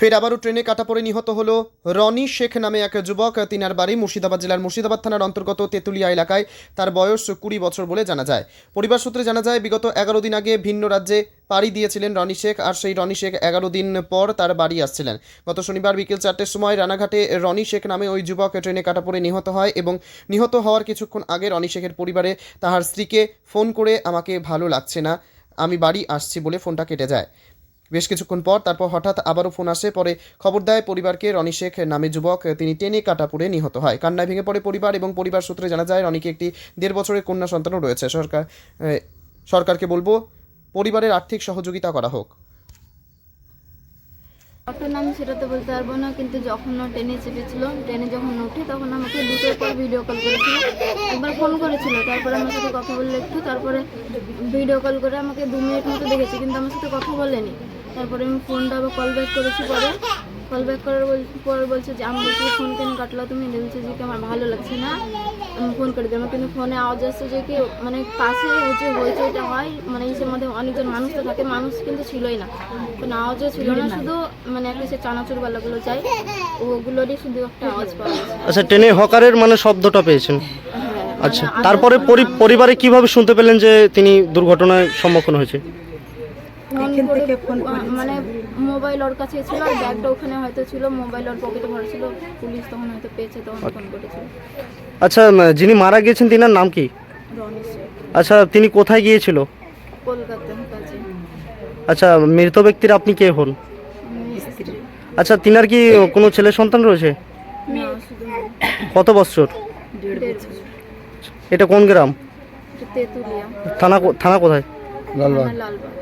ফের আবারও ট্রেনে কাটা পড়ে নিহত হল রনি শেখ নামে এক যুবক। তিনার বাড়ি মুর্শিদাবাদ জেলার মুর্শিদাবাদ থানার অন্তর্গত তেঁতুলিয়া এলাকায়। তার বয়স কুড়ি বছর বলে জানা যায়। পরিবার সূত্রে জানা যায়, বিগত এগারো দিন আগে ভিন্ন রাজ্যে পাড়ি দিয়েছিলেন রনি শেখ আর সেই রনি শেখ এগারো দিন পর তার বাড়ি আসছিলেন। গত শনিবার বিকেল চারটের সময় রানাঘাটে রনি শেখ নামে ওই যুবক ট্রেনে কাটা পড়ে নিহত হয় এবং নিহত হওয়ার কিছুক্ষণ আগে রনি শেখের পরিবারে তাহার স্ত্রীকে ফোন করে, আমাকে ভালো লাগছে না, আমি বাড়ি আসছি বলে ফোনটা কেটে যায়। বেশ কিছুক্ষণ পর তারপর হঠাৎ আবারও ফোন আসে। পরে খবর দেয়, পরিবারকে রনি শেখ নামে যুবক তিনি টেনে কাটা পড়ে নিহত হয়। কান্নায় ভেঙে পড়ে পরিবার এবং পরিবার সূত্রে জানা যায়, রনিকে একটি দেড় বছরের কন্যা সন্তানও রয়েছে। সরকার সরকারকে বলব, পরিবারের আর্থিক সহযোগিতা করা হোক। ডক্টর নাম সেটা তো বলতে পারব না, কিন্তু যখন ও ট্রেনে চেপেছিল ট্রেনে যখন উঠে তখন আমাকে দুটোর পর ভিডিও কল করেছিল। একবার ফোন করেছিল, তারপরে আমার সাথে কথা বলল একটু, তারপরে ভিডিও কল করে আমাকে দু মিনিট মতো দেখেছে, কিন্তু আমার সাথে কথা বলেনি। তারপরে আমি ফোনটা আবার কল ব্যাক করেছি পরে। কল ব্যাক করার পর বলছে যে আমি বলছি ফোন কেন কাটলো তুমি? বলছে যে কি আমার ভালো লাগছে না। আমি ফোন করে আমার কিন্তু ফোনে আওয়াজ আসছে যে কি মানে পাশে হচ্ছে হয়েছে এটা হয় মানে ইসের মধ্যে অনেকজন মানুষ তো থাকে মানুষ কিন্তু ছিলই না। কোনো আওয়াজও ছিল না শুধু মানে একটা সে চানাচুর বালাগুলো যায় ওগুলোরই শুধু একটা আওয়াজ পাওয়া আচ্ছা ট্রেনে হকারের মানে শব্দটা পেয়েছেন। হ্যাঁ আচ্ছা মানে তারপরে পরি- পরিবারে কীভাবে শুনতে পেলেন যে তিনি দুর্ঘটনায় সম্মুখীন হয়েছে? ফোন মানে মোবাইল ওর কাছে ছিল আর ব্যাগটা ওখানে হয়তো ছিল মোবাইল ওর পকেটে ভরা ছিল পুলিশ তখন হয়তো পেয়েছে তখন ফোন করেছিল। আচ্ছা যিনি মারা গিয়েছেন তিনার নাম কি? আচ্ছা তিনি কোথায় গিয়েছিল? কলকাতার কাছে। আচ্ছা মৃত ব্যক্তির আপনি কে হন? আচ্ছা তিনার কি কোনো ছেলে সন্তান রয়েছে? কত বছর? এটা কোন গ্রাম? থানা থানা কোথায়? লালবাগ হ্যাঁ, হ্যাঁ, লালবাগ